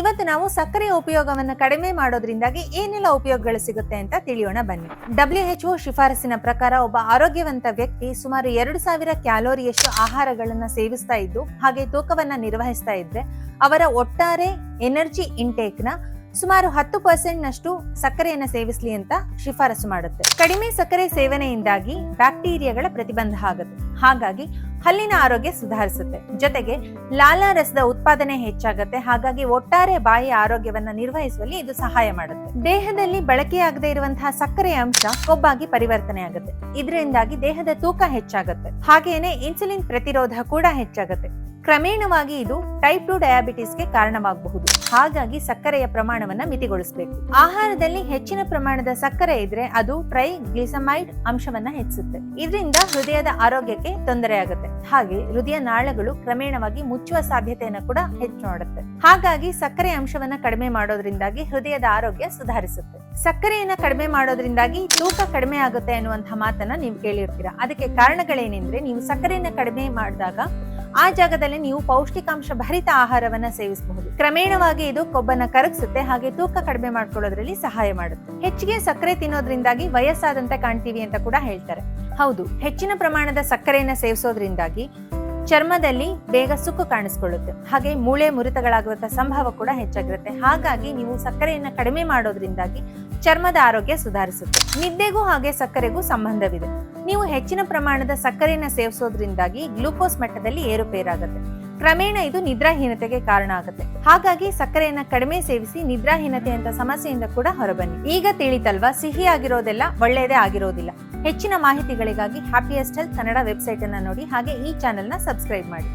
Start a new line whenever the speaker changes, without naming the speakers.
ಇವತ್ತು ನಾವು ಸಕ್ಕರೆಯ ಉಪಯೋಗವನ್ನು ಕಡಿಮೆ ಮಾಡೋದ್ರಿಂದಾಗಿ ಏನೆಲ್ಲ ಉಪಯೋಗಗಳು ಸಿಗುತ್ತೆ ಅಂತ ತಿಳಿಯೋಣ ಬನ್ನಿ. ಡಬ್ಲ್ಯೂ ಶಿಫಾರಸಿನ ಪ್ರಕಾರ ಒಬ್ಬ ಆರೋಗ್ಯವಂತ ವ್ಯಕ್ತಿ ಸುಮಾರು ಎರಡು ಸಾವಿರ ಕ್ಯಾಲೋರಿಯಷ್ಟು ಆಹಾರಗಳನ್ನು ಸೇವಿಸ್ತಾ ಇದ್ದು, ಹಾಗೆ ತೂಕವನ್ನ ನಿರ್ವಹಿಸ್ತಾ ಇದ್ರೆ ಅವರ ಒಟ್ಟಾರೆ ಎನರ್ಜಿ ಇಂಟೇಕ್ನ ಸುಮಾರು ಹತ್ತು ಪರ್ಸೆಂಟ್ ನಷ್ಟು ಸಕ್ಕರೆಯನ್ನ ಸೇವಿಸಲಿ ಅಂತ ಶಿಫಾರಸು ಮಾಡುತ್ತೆ. ಕಡಿಮೆ ಸಕ್ಕರೆ ಸೇವನೆಯಿಂದಾಗಿ ಬ್ಯಾಕ್ಟೀರಿಯಾಗಳ ಪ್ರತಿಬಂಧ ಆಗುತ್ತೆ. ಹಾಗಾಗಿ ಹಲ್ಲಿನ ಆರೋಗ್ಯ ಸುಧಾರಿಸುತ್ತೆ. ಜೊತೆಗೆ ಲಾಲಾರಸದ ಉತ್ಪಾದನೆ ಹೆಚ್ಚಾಗುತ್ತೆ. ಹಾಗಾಗಿ ಒಟ್ಟಾರೆ ಬಾಯಿಯ ಆರೋಗ್ಯವನ್ನ ನಿರ್ವಹಿಸುವಲ್ಲಿ ಇದು ಸಹಾಯ ಮಾಡುತ್ತೆ. ದೇಹದಲ್ಲಿ ಬಳಕೆಯಾಗದೇ ಇರುವಂತಹ ಸಕ್ಕರೆಯ ಅಂಶ ಕೊಬ್ಬಾಗಿ ಪರಿವರ್ತನೆ ಆಗುತ್ತೆ. ಇದರಿಂದಾಗಿ ದೇಹದ ತೂಕ ಹೆಚ್ಚಾಗುತ್ತೆ. ಹಾಗೇನೆ ಇನ್ಸುಲಿನ್ ಪ್ರತಿರೋಧ ಕೂಡ ಹೆಚ್ಚಾಗುತ್ತೆ. ಕ್ರಮೇಣವಾಗಿ ಇದು ಟೈಪ್ ಟು ಡಯಾಬಿಟಿಸ್ಗೆ ಕಾರಣವಾಗಬಹುದು. ಹಾಗಾಗಿ ಸಕ್ಕರೆಯ ಪ್ರಮಾಣವನ್ನ ಮಿತಿಗೊಳಿಸಬೇಕು. ಆಹಾರದಲ್ಲಿ ಹೆಚ್ಚಿನ ಪ್ರಮಾಣದ ಸಕ್ಕರೆ ಇದ್ರೆ ಅದು ಟ್ರೈ ಗ್ಲಿಸಮೈಡ್ ಅಂಶವನ್ನ ಹೆಚ್ಚಿಸುತ್ತೆ. ಇದರಿಂದ ಹೃದಯದ ಆರೋಗ್ಯಕ್ಕೆ ತೊಂದರೆಯಾಗುತ್ತೆ ಹಾಗೆ ಹೃದಯ ನಾಳಗಳು ಕ್ರಮೇಣವಾಗಿ ಮುಚ್ಚುವ ಸಾಧ್ಯತೆಯನ್ನು ಕೂಡ ಹೆಚ್ಚು ಮಾಡುತ್ತೆ. ಹಾಗಾಗಿ ಸಕ್ಕರೆ ಅಂಶವನ್ನ ಕಡಿಮೆ ಮಾಡೋದ್ರಿಂದಾಗಿ ಹೃದಯದ ಆರೋಗ್ಯ ಸುಧಾರಿಸುತ್ತೆ. ಸಕ್ಕರೆಯನ್ನ ಕಡಿಮೆ ಮಾಡೋದ್ರಿಂದಾಗಿ ತೂಕ ಕಡಿಮೆ ಆಗುತ್ತೆ ಅನ್ನುವಂತಹ ಮಾತನ್ನ ನೀವು ಕೇಳಿರ್ತೀರಾ. ಅದಕ್ಕೆ ಕಾರಣಗಳೇನೆಂದ್ರೆ ನೀವು ಸಕ್ಕರೆಯನ್ನ ಕಡಿಮೆ ಮಾಡಿದಾಗ ಆ ಜಾಗದಲ್ಲಿ ನೀವು ಪೌಷ್ಟಿಕಾಂಶ ಭರಿತ ಆಹಾರವನ್ನ ಸೇವಿಸಬಹುದು. ಕ್ರಮೇಣವಾಗಿ ಇದು ಕೊಬ್ಬನ್ನ ಕರಗಿಸುತ್ತೆ, ಹಾಗೆ ತೂಕ ಕಡಿಮೆ ಮಾಡ್ಕೊಳ್ಳೋದ್ರಲ್ಲಿ ಸಹಾಯ ಮಾಡುತ್ತೆ. ಹೆಚ್ಚಿಗೆ ಸಕ್ಕರೆ ತಿನ್ನೋದ್ರಿಂದಾಗಿ ವಯಸ್ಸಾದಂತೆ ಕಾಣ್ತೀವಿ ಅಂತ ಕೂಡ ಹೇಳ್ತಾರೆ. ಹೌದು, ಹೆಚ್ಚಿನ ಪ್ರಮಾಣದ ಸಕ್ಕರೆಯನ್ನ ಸೇವಿಸೋದ್ರಿಂದಾಗಿ ಚರ್ಮದಲ್ಲಿ ಬೇಗ ಸುಕ್ಕು ಕಾಣಿಸ್ಕೊಳ್ಳುತ್ತೆ. ಹಾಗೆ ಮೂಳೆ ಮುರಿತಗಳಾಗುವಂತ ಸಂಭವ ಕೂಡ ಹೆಚ್ಚಾಗಿರುತ್ತೆ. ಹಾಗಾಗಿ ನೀವು ಸಕ್ಕರೆಯನ್ನ ಕಡಿಮೆ ಮಾಡೋದ್ರಿಂದಾಗಿ ಚರ್ಮದ ಆರೋಗ್ಯ ಸುಧಾರಿಸುತ್ತೆ. ನಿದ್ದೆಗೂ ಹಾಗೆ ಸಕ್ಕರೆಗೂ ಸಂಬಂಧವಿದೆ. ನೀವು ಹೆಚ್ಚಿನ ಪ್ರಮಾಣದ ಸಕ್ಕರೆಯನ್ನ ಸೇವಿಸೋದ್ರಿಂದಾಗಿ ಗ್ಲೂಕೋಸ್ ಮಟ್ಟದಲ್ಲಿ ಏರುಪೇರಾಗುತ್ತೆ. ಕ್ರಮೇಣ ಇದು ನಿದ್ರಾಹೀನತೆಗೆ ಕಾರಣ ಆಗುತ್ತೆ. ಹಾಗಾಗಿ ಸಕ್ಕರೆಯನ್ನ ಕಡಿಮೆ ಸೇವಿಸಿ ನಿದ್ರಾಹೀನತೆ ಅಂತ ಸಮಸ್ಯೆಯಿಂದ ಕೂಡ ಹೊರಬನ್ನಿ. ಈಗ ತಿಳಿತಲ್ವಾ, ಸಿಹಿ ಆಗಿರೋದೆಲ್ಲ ಒಳ್ಳೆಯದೇ ಆಗಿರೋದಿಲ್ಲ. ಹೆಚ್ಚಿನ ಮಾಹಿತಿಗಳಿಗಾಗಿ ಹ್ಯಾಪಿಯೆಸ್ಟ್ ಹೆಲ್ತ್ ಕನ್ನಡ ವೆಬ್ಸೈಟ್ ಅನ್ನ ನೋಡಿ, ಹಾಗೆ ಈ ಚಾನೆಲ್ನ ಸಬ್ಸ್ಕ್ರೈಬ್ ಮಾಡಿ.